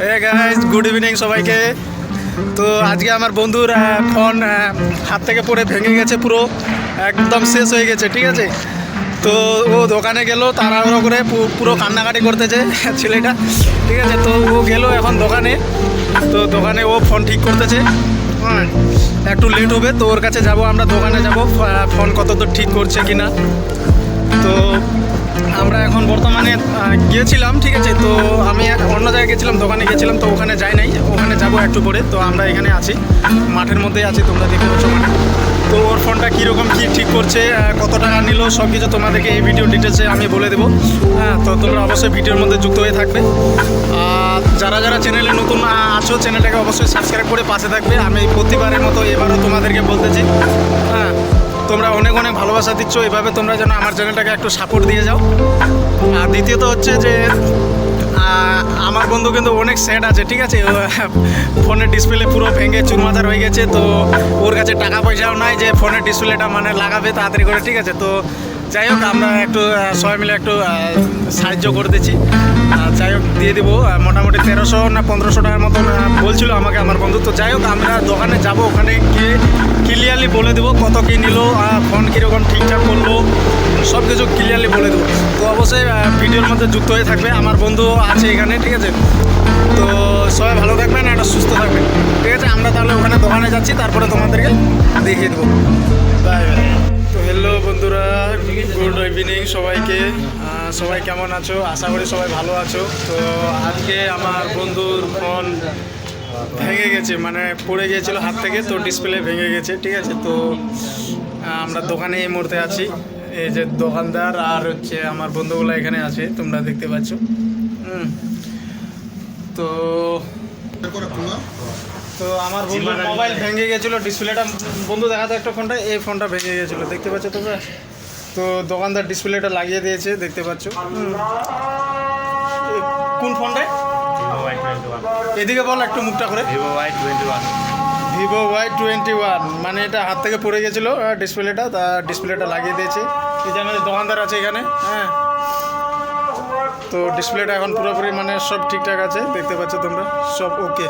Guys good evening সবাইকে। তো আজকে আমার বন্ধুর ফোন হাত থেকে পড়ে ভেঙে গেছে পুরো, একদম শেষ হয়ে গেছে, ঠিক আছে? তো ও দোকানে গেল, তাড়াহুড়ো করে পুরো কান্নাকাটি করতেছে ছেলেটা, ঠিক আছে? তো ও গেল এখন দোকানে। তো দোকানে ও ফোন ঠিক করতেছে। একটু লেট হবে, তো ওর কাছে যাব, আমরা দোকানে যাব ফোন কত দূর ঠিক করছে কিনা। তো আমরা এখন বর্তমানে গিয়েছিলাম, ঠিক আছে? তো আমি জায়গায় গেছিলাম, দোকানে গেছিলাম, তো ওখানে যাই নাই, ওখানে যাব একটু পরে, তো আমরা এখানে আছি। মাঠের মধ্যেই আছি, তোমরা দেখতে পাচ্ছ মানে তো ওর ফোনটা কীরকম, কী ঠিক করছে কত টাকা নিল সব কিছু তোমাদেরকে এই ভিডিও ডিটেলসে আমি বলে দেবো। হ্যাঁ তো তোমরা অবশ্যই ভিডিওর মধ্যে যুক্ত হয়ে থাকবে। আর যারা যারা চ্যানেলে নতুন আছো চ্যানেলটাকে অবশ্যই সাবস্ক্রাইব করে পাশে থাকবে। আমি প্রতিবারের মতো এবারও তোমাদেরকে বলতেছি। হ্যাঁ তোমরা অনেক অনেক ভালোবাসা দিচ্ছ, এভাবে তোমরা যেন আমার চ্যানেলটাকে একটু সাপোর্ট দিয়ে যাও। আর দ্বিতীয়ত হচ্ছে যে আমার বন্ধু কিন্তু অনেক স্যাড আছে, ঠিক আছে? ফোনের ডিসপ্লে পুরো ভেঙে চুরমাচার হয়ে গেছে, তো ওর কাছে টাকা পয়সাও নাই যে ফোনের ডিসপ্লেটা মানে লাগাবে তাড়াতাড়ি করে, ঠিক আছে? তো যাই হোক, আমরা একটু সবাই মিলে একটু সাহায্য করে দিচ্ছি। যাই হোক, দিয়ে দেবো মোটামুটি তেরোশো না পনেরোশো টাকার মতন বলছিল আমাকে আমার বন্ধু। তো যাই হোক, আমরা দোকানে যাব, ওখানে গিয়ে ক্লিয়ারলি বলে দেবো কত কী নিল ফোন কীরকম ঠিকঠাক করল সব কিছু ক্লিয়ারলি বলে দেবো। তো অবশ্যই ভিডিওর মধ্যে যুক্ত হয়ে থাকবে। আমার বন্ধু আছে এখানে, ঠিক আছে? তো সবাই ভালো থাকবেন একটা সুস্থ থাকবেন। ঠিক আছে? আমরা তাহলে ওখানে দোকানে যাচ্ছি, তারপরে তোমাদেরকে দেখিয়ে দেবো। বাই তো হ্যালো বন্ধুরা গুড ইভিনিং সবাইকে। সবাই কেমন আছো? আশা করি সবাই ভালো আছো। তো আজকে আমার বন্ধুর ফোন ভেঙে গেছে মানে পড়ে গিয়েছিল হাত থেকে, তো ডিসপ্লে ভেঙে গেছে, ঠিক আছে? তো আমরা দোকানে এই মুহূর্তে আছি। এই যে দোকানদার আর হচ্ছে আমার বন্ধুগুলো এখানে আছে তোমরা দেখতে পাচ্ছ। হুম। তো তো আমার বন্ধু মোবাইল ভেঙে গেছিল ডিসপ্লেটা বন্ধু দেখাতে একটা ফোনটা এই ফোনটা ভেঙে গেছিল দেখতে পাচ্ছ তোমরা? তো দোকানদার ডিসপ্লেটা লাগিয়ে দিয়েছে দেখতে পাচ্ছ। হুম। কোন ফোনটা? এদিকে বল একটু মুখটা করে। Vivo Y twenty one. Vivo Y twenty one মানে এটা হাত থেকে পড়ে গেছিল ডিসপ্লেটা তা ডিসপ্লেটা লাগিয়ে দিয়েছি। এই আমাদের দোকানদার আছে এখানে হ্যাঁ। তো ডিসপ্লেটা এখন পুরোপুরি মানে সব ঠিকঠাক আছে, দেখতে পাচ্ছ তোমরা, সব ওকে